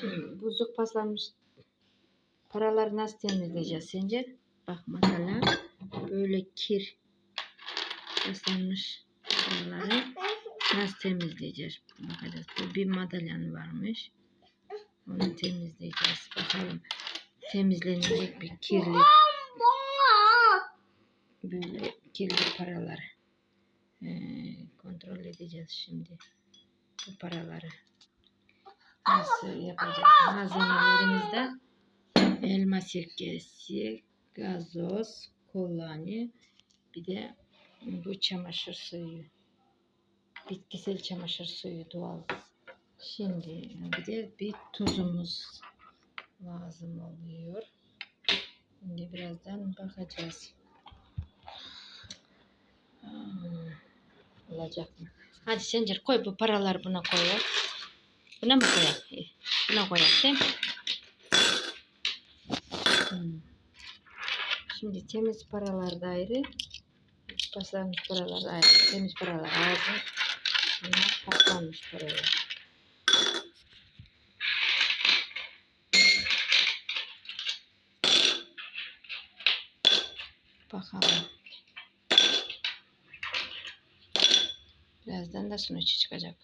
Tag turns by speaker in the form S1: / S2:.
S1: Şimdi buzluk paslanmış paraları nasıl temizleyeceğiz sence? Bak mesela böyle kir paslanmış paraları nasıl temizleyeceğiz? Bakacağız. Bu bir madalyan varmış. Onu temizleyeceğiz. Bakalım temizlenecek bir kirli böyle kirli paraları Ee, kontrol edeceğiz şimdi bu paraları nasıl yapacağız? Malzemelerimizde elma sirkesi gazoz kolonya bir de bu çamaşır suyu. Bitkisel çamaşır suyu doğal. Şimdi bir de bir tuzumuz lazım oluyor. Şimdi birazdan bakacağız. Hmm, olacak mı? Hadi Sencer koy bu paraları buna koyalım. Buna mı? İyi, Buna koyalım değil. Şimdi temiz paralar da ayrı. Paslanmış paralar da ayrı. Temiz paralar ayrı. Bunlar paslanmış paralar. Bakalım. Birazdan da sonuç çıkacak.